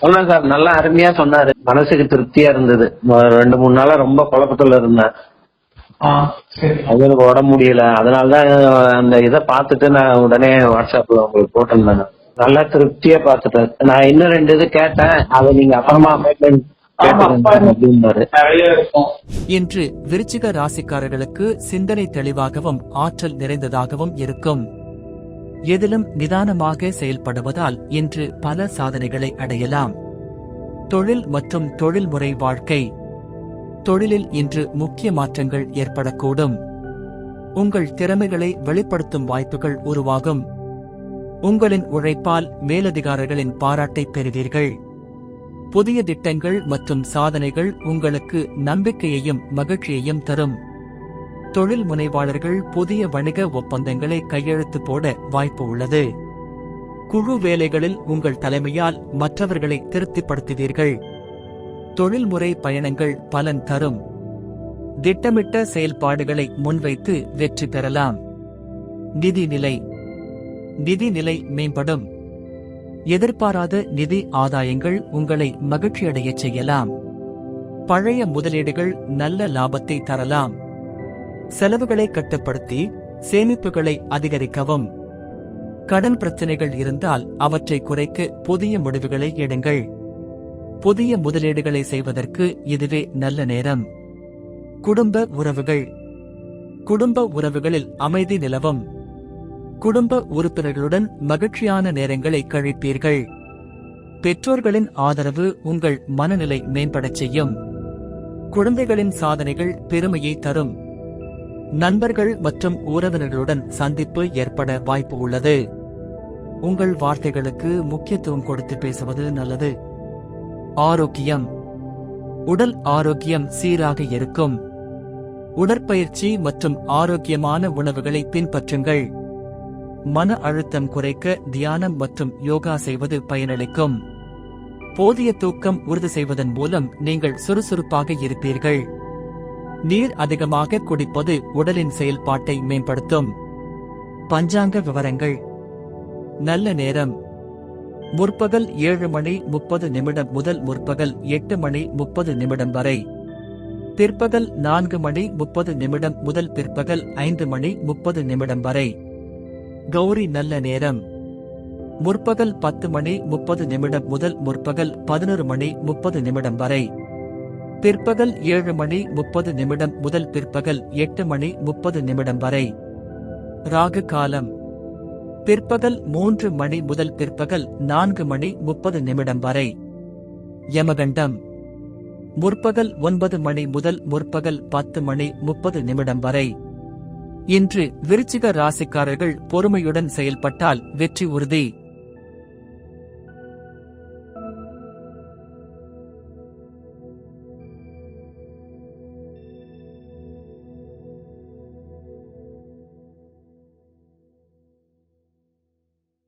சொன்னேன் சார். நல்லா அருமையா சொன்னாரு. மனசுக்கு திருப்தியா இருந்தது. ரெண்டு மூணு நாளா ரொம்ப குழப்பத்துல இருந்தேன். ஆ சரி. அவங்களுக்கு உடம்பு முடியல. அதனாலதான் அந்த இதை பார்த்துட்டு நான் உடனே வாட்ஸ்அப்ல உங்களுக்கு போட்டிருந்தேன் நல்லா திருப்தியா பார்த்துட்டேன். நான் இன்னும் ரெண்டு இது கேட்டேன். அதை நீங்க அப்புறமா அப்பாயின்மெண்ட் ஆமா, இன்று விருச்சிக ராசிக்காரர்களுக்கு சிந்தனை தெளிவாகவும் ஆற்றல் நிறைந்ததாகவும் இருக்கும். எதிலும் நிதானமாக செயல்படுவதால் இன்று பல சாதனைகளை அடையலாம். தொழில் மற்றும் தொழில்முறை வாழ்க்கை. தொழிலில் இன்று முக்கிய மாற்றங்கள் ஏற்படக்கூடும். உங்கள் திறமைகளை வெளிப்படுத்தும் வாய்ப்புகள் உருவாகும். உங்களின் உழைப்பால் மேலதிகாரிகளின் பாராட்டை பெறுவீர்கள். புதிய திட்டங்கள் மற்றும் சாதனைகள் உங்களுக்கு நம்பிக்கையையும் மகிழ்ச்சியையும் தரும். தொழில் முனைவாளர்கள் புதிய வணிக ஒப்பந்தங்களை கையெழுத்து போட வாய்ப்பு உள்ளது. குழு வேலைகளில் உங்கள் தலைமையால் மற்றவர்களை திருப்திப்படுத்துவீர்கள். தொழில்முறை பயணங்கள் பலன் தரும். திட்டமிட்ட செயல்பாடுகளை முன்வைத்து வெற்றி பெறலாம். நிதி நிலை. நிதி நிலை மேம்படும். எதிர்பாராத நிதி ஆதாயங்கள் உங்களை மகிழ்ச்சியடையச் செய்யலாம். பழைய முதலீடுகள் நல்ல லாபத்தை தரலாம். செலவுகளை கட்டுப்படுத்தி சேமிப்புகளை அதிகரிக்கவும். கடன் பிரச்சனைகள் இருந்தால் அவற்றை குறைக்க புதிய முடிவுகளை எடுங்கள். புதிய முதலீடுகளை செய்வதற்கு இதுவே நல்ல நேரம். குடும்ப உறவுகள். குடும்ப உறவுகளில் அமைதி நிலவும். குடும்ப உறுப்பினர்களுடன் மகிழ்ச்சியான நேரங்களை கழிப்பீர்கள். பெற்றோர்களின் ஆதரவு உங்கள் மனநிலை மேம்படச் செய்யும். குழந்தைகளின் சாதனைகள் பெருமையை தரும். நண்பர்கள் மற்றும் உறவினர்களுடன் சந்திப்பு ஏற்பட வாய்ப்பு உள்ளது. உங்கள் வார்த்தைகளுக்கு முக்கியத்துவம் கொடுத்து பேசுவது நல்லது. ஆரோக்கியம். உடல் ஆரோக்கியம் சீராக இருக்கும். உடற்பயிற்சி மற்றும் ஆரோக்கியமான உணவுகளை பின்பற்றுங்கள். மன அழுத்தம் குறைக்க தியானம் மற்றும் யோகா செய்வது பயனளிக்கும். போதிய தூக்கம் உறுதி செய்வதன் மூலம் நீங்கள் சுறுசுறுப்பாக இருப்பீர்கள். நீர் அதிகமாக குடிப்பது உடலின் செயல்பாட்டை மேம்படுத்தும். பஞ்சாங்க விவரங்கள். நல்ல நேரம். முற்பகல் ஏழு மணி முப்பது நிமிடம் முதல் முற்பகல் எட்டு மணி முப்பது நிமிடம் வரை. பிற்பகல் நான்கு மணி முப்பது நிமிடம் முதல் பிற்பகல் ஐந்து மணி முப்பது நிமிடம் வரை. கௌரி நல்ல நேரம். முற்பகல் பத்து மணி முப்பது நிமிடம் முதல் முற்பகல் பதினொரு மணி முப்பது நிமிடம் வரை. பிற்பகல் ஏழு மணி முப்பது நிமிடம் முதல் பிற்பகல் எட்டு மணி முப்பது நிமிடம் வரை. ராகு காலம். பிற்பகல் மூன்று மணி முதல் பிற்பகல் நான்கு மணி முப்பது நிமிடம் வரை. யமகண்டம். முற்பகல் ஒன்பது மணி முதல் முற்பகல் பத்து மணி முப்பது நிமிடம் வரை. இன்று விருச்சிக ராசிக்காரர்கள் பொறுமையுடன் செயல்பட்டால் வெற்றி உறுதி.